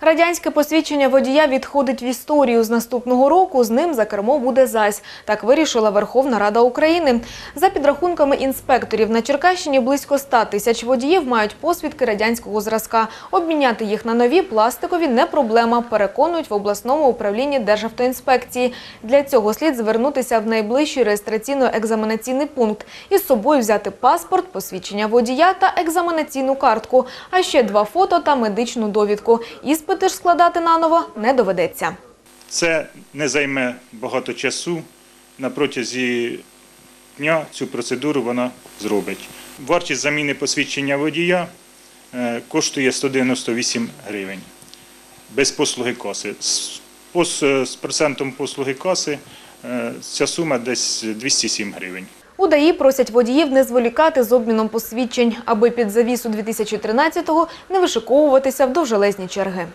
Радянське посвідчення водія відходить в історію. З наступного року з ним за кермо буде зась. Так вирішила Верховна Рада України. За підрахунками інспекторів, на Черкащині близько 100 тисяч водіїв мають посвідки радянського зразка. Обміняти їх на нові пластикові не проблема, переконують в обласному управлінні Державтоінспекції. Для цього слід звернутися в найближчий реєстраційно-екзаменаційний пункт і з собою взяти паспорт, посвідчення водія та екзаменаційну картку, а ще два фото та медичну довідку. Іспити ж складати наново не доведеться. Це не займе багато часу. На протязі дня цю процедуру вона зробить. Вартість заміни посвідчення водія е, коштує 198 гривень без послуги каси. З, процентом послуги каси е, ця сума десь 207 гривень. У ДАІ просять водіїв не зволікати з обміном посвідчень, аби під завісу 2013-го не вишиковуватися в довжелезні черги.